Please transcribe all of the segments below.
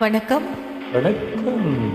வணக்கம். வணக்கம்.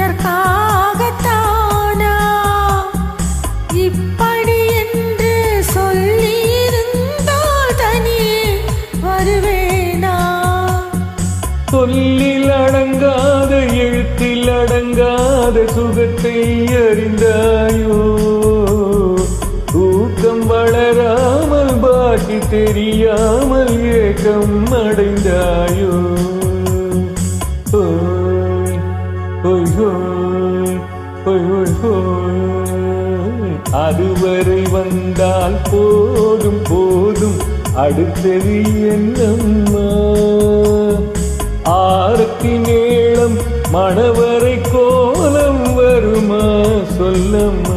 இதற்காகத்தானா இப்படி என்று சொல்லியிருந்தால் தனியே வருவேனா? சொல்லில் அடங்காத எழுத்தில் அடங்காத சுகத்தை அறிந்தாயோ? தூக்கம் வளராமல் பாக்கி தெரியாமல் ஏக்கம் அடைந்தாயோ? ஓய் ஓய் ஓய் ஓய் ஓய் அதுவரை வந்தால் போதும் போதும். அடுத்தது என்னம்மா? ஆரத்தி மேளம் மணவரை கோலம் வருமா? சொல்லம்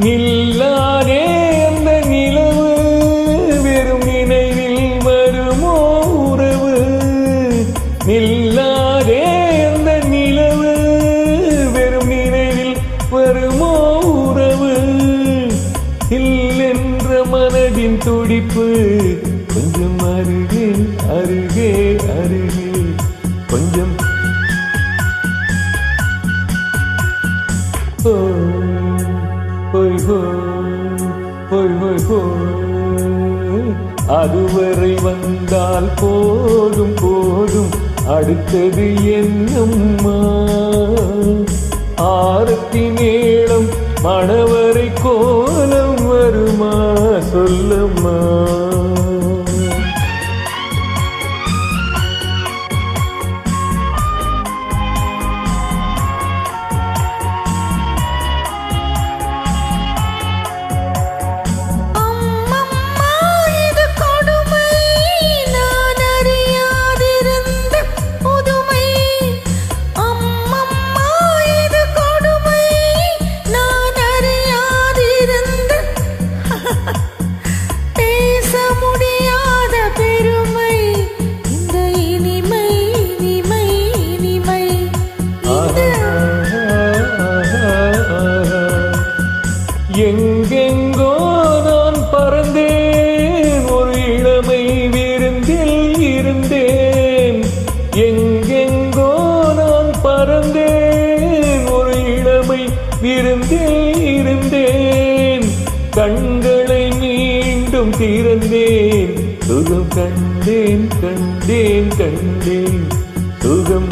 நில்லாதே அந்த நிலவு வெறும் நினைவில் வருமோ உறவு? நில்லாதே அந்த நிலவு வெறும் நினைவில் வருமோ உறவு? இல்லென்ற மனதின் துடிப்பு கொஞ்சம் அருகே அருகே அருகே. கொஞ்சம் அதுவரை வந்தால் போதும் போதும். அடுத்தது என்னம்மா? ஆரத்தி மேளம் மணவரை கோலம் வருமா? சொல்லம்மா. கொண்டே இருந்தேன் கண்களை மீண்டும் திறந்தேன். சுகம் கண்டேன் கண்டேன் கண்டேன். சுகம்